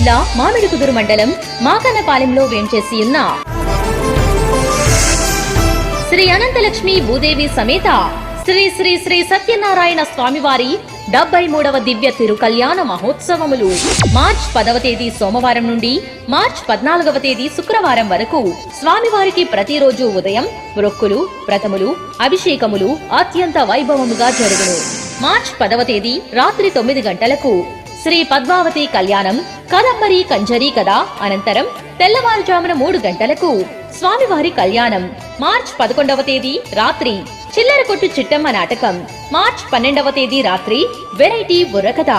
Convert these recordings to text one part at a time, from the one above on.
జిల్లా మామిడికుదురు మండలం మాకన్నపాలెంలో వేంచేసి ఉన్న శ్రీ అనంతలక్ష్మి భూదేవి సమేత శ్రీ శ్రీ శ్రీ సత్యనారాయణ స్వామివారి డెబ్బై మూడవ దివ్య తిరుకల్యాణ మహోత్సవములు. మార్చ్ పదవ తేదీ సోమవారం నుండి మార్చ్ పద్నాలుగవ తేదీ శుక్రవారం వరకు స్వామివారికి ప్రతిరోజు ఉదయం వృక్కులు ప్రథములు అభిషేకములు అత్యంత వైభవముగా జరుగును. మార్చ్ పదవ తేదీ రాత్రి తొమ్మిది గంటలకు శ్రీ పద్మావతి కళ్యాణం కదంబరి కంజరి కథ అనంతరం తెల్లవారుజామున మూడు గంటలకు స్వామివారి కళ్యాణం మార్చ్ పదకొండవ తేదీ రాత్రి చిల్లర కొట్టు చిట్టమ్మ నాటకం మార్చ్ పన్నెండవ తేదీ రాత్రి వెరైటీ బుర్రకథ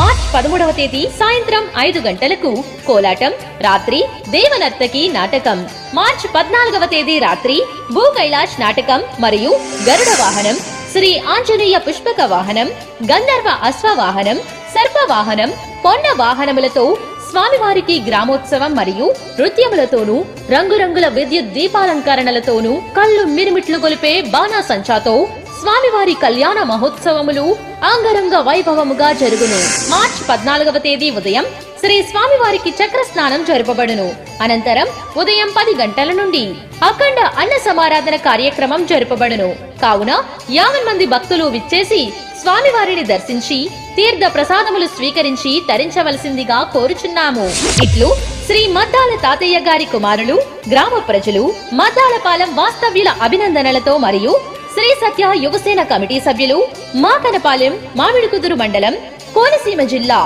మార్చ్ పదమూడవ తేదీ సాయంత్రం ఐదు గంటలకు కోలాటం రాత్రి దేవనర్తకి నాటకం మార్చ్ పద్నాలుగవ తేదీ రాత్రి భూ కైలాష్ నాటకం మరియు గరుడ వాహనం శ్రీ ఆంజనేయ పుష్పక వాహనం గంధర్వ అశ్వవాహనం సర్పవాహనం సర్ప వాహనం పొన్న వాహనములతో స్వామివారికి గ్రామోత్సవం మరియు నృత్యములతోనూ రంగురంగుల విద్యుత్ దీపాలంకరణలతోనూ కళ్ళు మిరుమిట్లు గొలిపే బాణాసంచాతో స్వామివారి కళ్యాణ మహోత్సవములు అంగరంగ వైభవముగా జరుగును. మార్చ్ పద్నాలుగవ తేదీ ఉదయం శ్రీ స్వామివారికి చక్ర స్నానం జరుపబడును. అనంతరం ఉదయం పది గంటల నుండి అఖండ అన్న సమారాధన కార్యక్రమం జరుపబడును. కావున యాభై మంది భక్తులు విచ్చేసి స్వామివారిని దర్శించి తీర్థ ప్రసాదములు స్వీకరించి తరించవలసిందిగా కోరుచున్నాము. ఇట్లు శ్రీ మద్దాల తాతయ్య గారి కుమారులు గ్రామ ప్రజలు మద్దాలపాలెం వాస్తవ్యుల అభినందనలతో మరియు శ్రీ సత్య యువసేన కమిటీ సభ్యులు మాకనపాలెం మామిడికుదురు మండలం కోనసీమ జిల్లా.